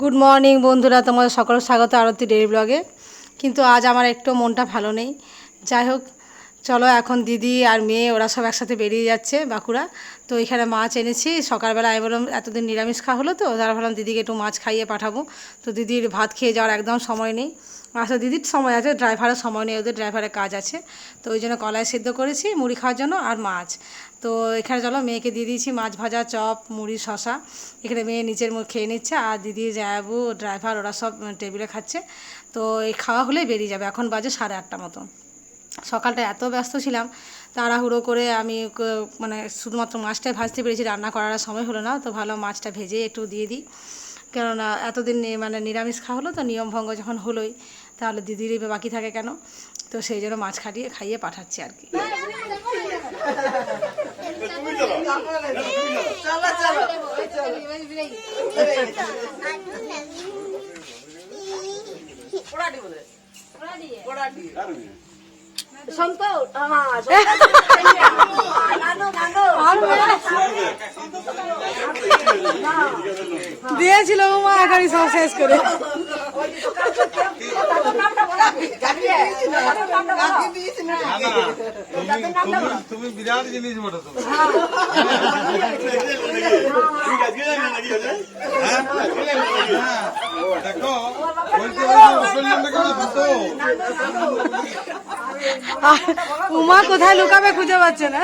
Good morning বন্ধুরা। তোমাদের সকল স্বাগত আরতি ডেলি ব্লগে। কিন্তু আজ আমার একটু মনটা ভালো নেই। যাই হোক চলো এখন দিদি আর মেয়ে, ওরা সব একসাথে বেরিয়ে যাচ্ছে বাঁকুড়া। তো এখানে মাছ এনেছি। সকালবেলা আমি বললাম, এতদিন নিরামিষ খাওয়া হলো তো, তারা ভাবলাম দিদিকে একটু মাছ খাইয়ে পাঠাবো। তো দিদির ভাত খেয়ে যাওয়ার একদম সময় নেই। আসলে দিদির সময় আছে, ড্রাইভারের সময় নেই, ওদের ড্রাইভারের কাজ আছে। তো ওই জন্য কলাই সিদ্ধ করেছি, মুড়ি খাওয়ার জন্য আর মাছ। তো এখানে চলো, মেয়েকে দিয়ে দিয়েছি মাছ ভাজা, চপ, মুড়ি শশা এখানে মেয়ে নিচের মুখ খেয়ে নিচ্ছে আর দিদি, জায়াবু, ড্রাইভার, ওরা সব টেবিলে খাচ্ছে। তো এই খাওয়া হলেই বেরিয়ে যাবে, এখন বাজে সাড়ে আটটা মতো। সকালটা এত ব্যস্ত ছিলাম তাড়াহুড়ো করে আমি মানে শুধুমাত্র মাছটাই ভাজতে পেরেছি রান্না করার আর সময় হলো না তো ভালো মাছটা ভেজে একটু দিয়ে দিই। কেননা এতদিন নি- মানে নিরামিষ খাওয়া হলো তো নিয়মভঙ্গ যখন হলোই তাহলে দিদিরই বা বাকি থাকে কেন? তো সেই জন্য মাছ খাটিয়ে খাইয়ে পাঠাচ্ছি আর কি। দিয়েছিল মা এখনই সব শেষ করে। তুমি- তুমি বিরাট জিনিস বলো হ্যাঁ, দেখো বলতে উমা কোথায় লুকাবে খুঁজে পাচ্ছে না।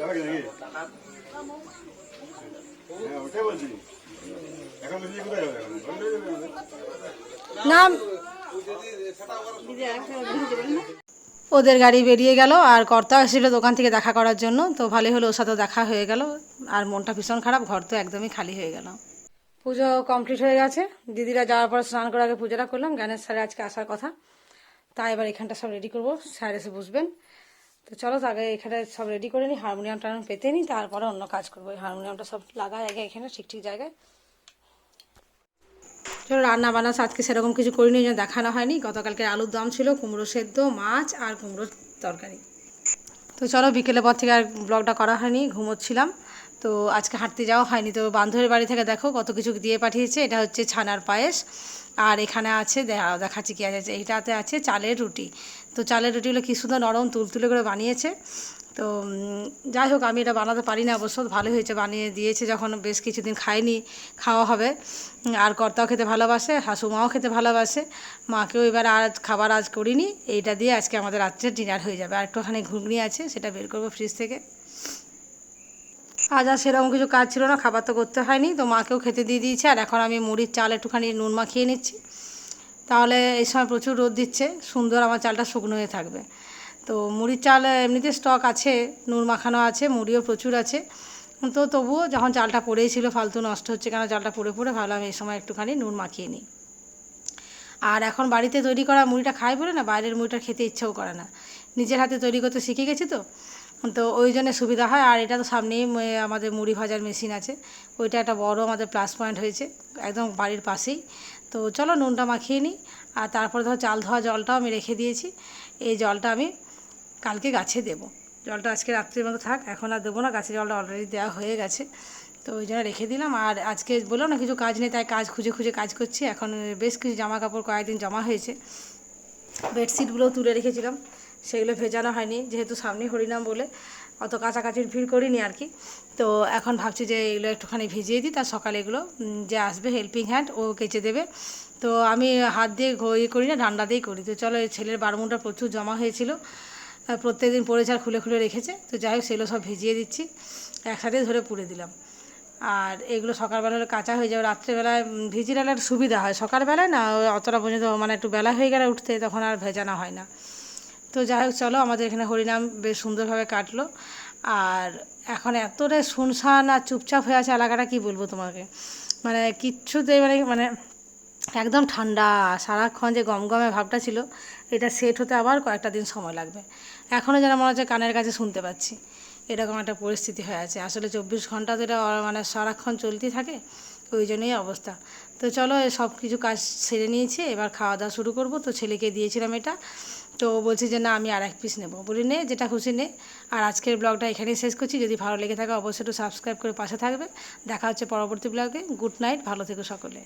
যাবে না ওদের গাড়ি বেরিয়ে গেল, আর কর্তা এসেছিল দোকান থেকে দেখা করার জন্য। তো ভালোই হলো, ওর সাথেও দেখা হয়ে গেল। আর মনটা ভীষণ খারাপ, ঘর তো একদমই খালি হয়ে গেল। পুজো কমপ্লিট হয়ে গেছে। দিদিরা যাওয়ার পর স্নান করার আগে পুজোটা করলাম। জ্ঞানের স্যারে আজকে আসার কথা। তাই এবার এখানটা সব রেডি করব। স্যার এসে বুঝবেন তো চলো আগে এখানে সব রেডি করে নিই হারমোনিয়াম টারমোনিয়াম পেতে নিই তারপরে অন্য কাজ করব। হারমোনিয়ামটা সব লাগাই আগে এখানে, ঠিক ঠিক জায়গায়। চলো রান্না বান্না আজকে সেরকম কিছু করিনি যেন দেখানো হয়নি। গতকালকে আলুর দম ছিল, কুমড়ো সেদ্ধ, মাছ আর কুমড়োর তরকারি। তো চলো বিকেলের পর থেকে আর ব্লগটা করা হয়নি, ঘুমোচ্ছিলাম। তো আজকে হাঁটতে যাওয়া হয়নি। তো বান্ধবীর বাড়ি থেকে দেখো কত কিছু দিয়ে পাঠিয়েছে। এটা হচ্ছে ছানার পায়েস। আর এখানে আছে দেখাচ্ছি কি আছে, এইটাতে আছে চালের রুটি। তো চালের রুটিগুলো কি সুন্দর নরম তুলতুলে করে বানিয়েছে। তো যাই হোক, আমি এটা বানাতে পারি না অবশ্য ভালো হয়েছে, বানিয়ে দিয়েছে যখন বেশ কিছুদিন খাইনি খাওয়া হবে। আর কর্তাও খেতে ভালোবাসে, শাশুমাও খেতে ভালোবাসে। মাকেও এবার আর খাবার আজ করিনি, এইটা দিয়ে আজকে আমাদের রাত্রে ডিনার হয়ে যাবে। আর একটুখানি ঘুগনি আছে, সেটা বের করব ফ্রিজ থেকে। আজ আর সেরকম কিছু কাজ ছিল না, খাবার তো করতে হয়নি, তো মাকেও খেতে দিয়ে দিয়েছে, আর এখন আমি মুড়ির চাল একটুখানি নুন মাখিয়ে নিচ্ছি। তাহলে এই সময় প্রচুর রোদ দিচ্ছে, সুন্দর আমার চালটা শুকনো হয়ে থাকবে। তো মুড়ির চাল এমনিতে স্টক আছে, নুন মাখানো আছে, মুড়িও প্রচুর আছে। তো তবুও যখন চালটা পড়েই ছিল ফালতু নষ্ট হচ্ছে কেন, চালটা পড়ে পড়ে ভাবলাম এই সময় একটুখানি নুন মাখিয়ে নিই। আর এখন বাড়িতে তৈরি করা মুড়িটা খাই বলে না, বাইরের মুড়িটা খেতে ইচ্ছেও করে না। নিজের হাতে তৈরি করতে শিখে গেছি তো তো ওই জন্য সুবিধা হয়। আর এটা তো সামনেই আমাদের মুড়ি ভাজার মেশিন আছে। ওইটা একটা বড় আমাদের প্লাস পয়েন্ট হয়েছে, একদম বাড়ির পাশেই। তো চলো নুনটা মাখিয়ে নিই। আর তারপরে ধরো চাল ধোয়া জলটাও আমি রেখে দিয়েছি। এই জলটা আমি কালকে গাছে দেবো। জলটা আজকে রাত্রির মতো থাক, এখন আর দেবো না। গাছে জলটা অলরেডি দেওয়া হয়ে গেছে। তো ওই জন্য রেখে দিলাম। আর আজকে বললাম না, কিছু কাজ নেই, তাই কাজ খুঁজে খুঁজে কাজ করছি। এখন বেশ কিছু জামা কাপড় কয়েকদিন জমা হয়েছে। বেডশিটগুলোও তুলে রেখেছিলাম। সেগুলো ভেজানো হয়নি, যেহেতু সামনে হরিনাম বলে অত কাছাকাছির ভিড় করিনি আর কি। তো এখন ভাবছি যে এগুলো একটুখানি ভিজিয়ে দিই, তার সকালে এগুলো যে আসবে হেল্পিং হ্যান্ড ও কেচে দেবে। তো আমি হাত দিয়ে ইয়ে করি না, ঠান্ডা দিয়েই করি। তো চলো ছেলের বারমুনটা প্রচুর জমা হয়েছিল প্রত্যেক দিন পড়েছে আর খুলে খুলে রেখেছে। তো যাই হোক, সেগুলো সব ভিজিয়ে দিচ্ছি, একসাথে ধরে পুড়ে দিলাম। আর এগুলো সকালবেলা হলে কাঁচা হয়ে যাবে। রাত্রেবেলায় ভিজিয়ে সুবিধা হয়। সকালবেলায় না অতটা পর্যন্ত মানে একটু বেলা হয়ে গেলে উঠতে তখন আর ভেজানো হয় না। তো যাই হোক, চলো, আমাদের এখানে হরিনাম বেশ সুন্দরভাবে কাটলো। আর এখন এতটাই শুনশান আর চুপচাপ হয়ে আছে এলাকাটা, কি বলব তোমাকে? মানে কিচ্ছুতে মানে মানে একদম ঠান্ডা, সারাক্ষণ যে গমগমে ভাবটা ছিল, এটা সেট হতে আবার কয়েকটা দিন সময় লাগবে। এখনও যেন মনে হচ্ছে কানের কাছে শুনতে পাচ্ছি। এরকম একটা পরিস্থিতি হয়ে আছে। আসলে চব্বিশ ঘণ্টা তো এটা মানে সারাক্ষণ চলতেই থাকে, ওই জন্যই অবস্থা। তো চলো সব কিছু কাজ সেরে নিয়েছি, এবার খাওয়া দাওয়া শুরু করব। তো ছেলেকে দিয়েছিলাম এটা। তো বলছি যে না, আমি আর এক পিস নেব। বলি নে, যেটা খুশি নে। আর আজকের ব্লগটা এখানেই শেষ করছি। যদি ভালো লেগে থাকে, অবশ্যই একটু সাবস্ক্রাইব করে পাশে থাকবে। দেখা হচ্ছে পরবর্তী ব্লগে গুড নাইট ভালো থেকো সকলে।